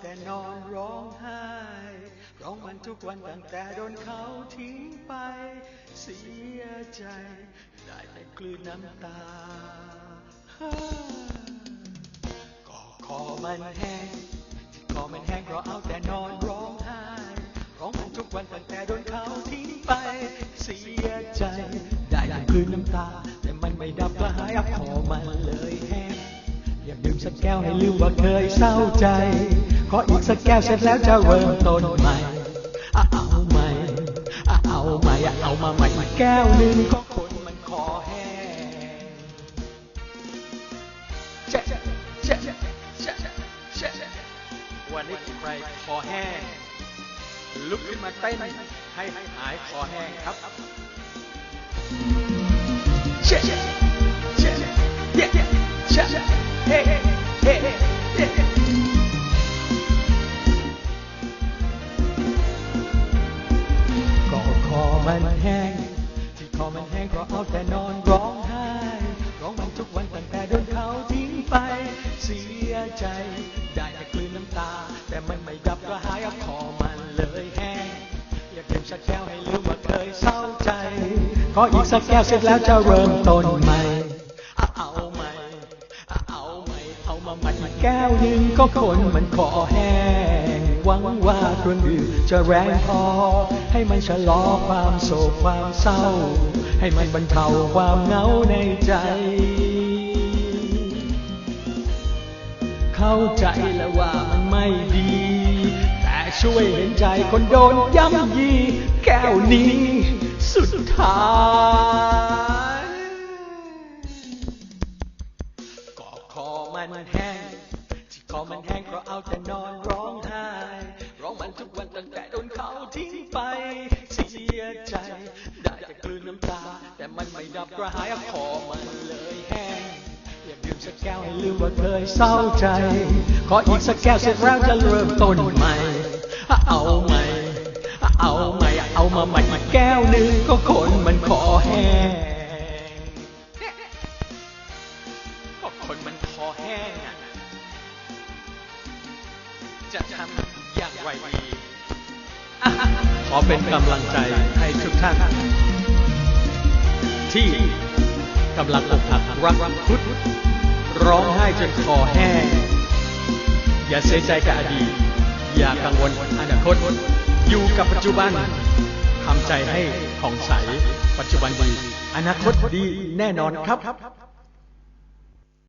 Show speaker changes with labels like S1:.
S1: แต่นอนร้องไห้ ร้องมันทุกวันตั้งแต่โดนเขาทิ้งไป เสียใจ ได้แต่กลืนน้ำตา ก็คอมันแห้งที่คอมันแห้งเพราะเอาแต่นอนร้องไห้ ร้องมันทุกวันตั้งแต่โดนเขาทิ้งไป เสียใจ ได้แต่กลืนน้ำตา แต่มันไม่ดับกระหายคอมันเลยแห้งอยากดื่มสักแก้วให้ลืมว่าเคยเศร้าใจ ขออีกสักแก้วเสร็จแล้วจะเริ่มต้นใหม่เอาใหม่เอาใหม่เอามาใหม่แก้วหนึ่งก็คนมันคอแห้งแชะแชะแชะแชะแชะวันนี้ใครคอแห้งลุกขึ้นมาเต้นให้หายคอแห้งครับแชะแชะแชะเย้ มันแห้ง ที่คอมันแห้งเพราะเอาแต่นอนร้องไห้ ร้องมันทุกวันตั้งแต่โดนเขาทิ้งไป เสียใจ ได้แต่กลืนน้ำตา แต่มันไม่ดับกระหายอคอมันเลยแห้ง อยากดื่มสักแก้วให้ลืมว่าเคยเศร้าใจ ขออีกสักแก้วเสร็จแล้วจะเริ่มต้นใหม่เอาใหม่เอาใหม่เอามาใหม่แก้วหนึ่งก็คนมันคอแห้ง วังว่าเครื่องดื่มจะแรงพอ ให้มันชะลอความโศกความเศร้า ให้มันบรรเทาความเหงาในใจ เข้าใจแล้วว่ามันไม่ดี แต่ช่วยเห็นใจคนโดนย่ำยี แก้วนี้สุดท้าย อมันแห้งเพราะเอาแต่นอนร้องไห้ ร้องมันทุกวันตั้งแต่โดนเขาทิ้งไป เสียใจ ได้แต่กลืนน้ำตา แต่มันไม่ดับกระหายเอาคอมันเลยแห้ง อยากดื่มสักแก้วให้ลืมว่าเคยเศร้าใจ ขออีกสักแก้วเสร็จแล้วจะเริ่มต้นใหม่ เอาใหม่ เอาใหม่ เอามาใหม่แก้วหนึ่งก็คน จะทำอย่างไรดี ขอเป็นกำลังใจให้ทุกท่าน ที่กำลังอกหักรักพุทธร้องไห้จนคอแห้ง อย่าเสียใจกับอดีต อย่ากังวลอนาคต อยู่กับปัจจุบันทำใจให้ผ่องใส ปัจจุบันดี อนาคตดีแน่นอนครับ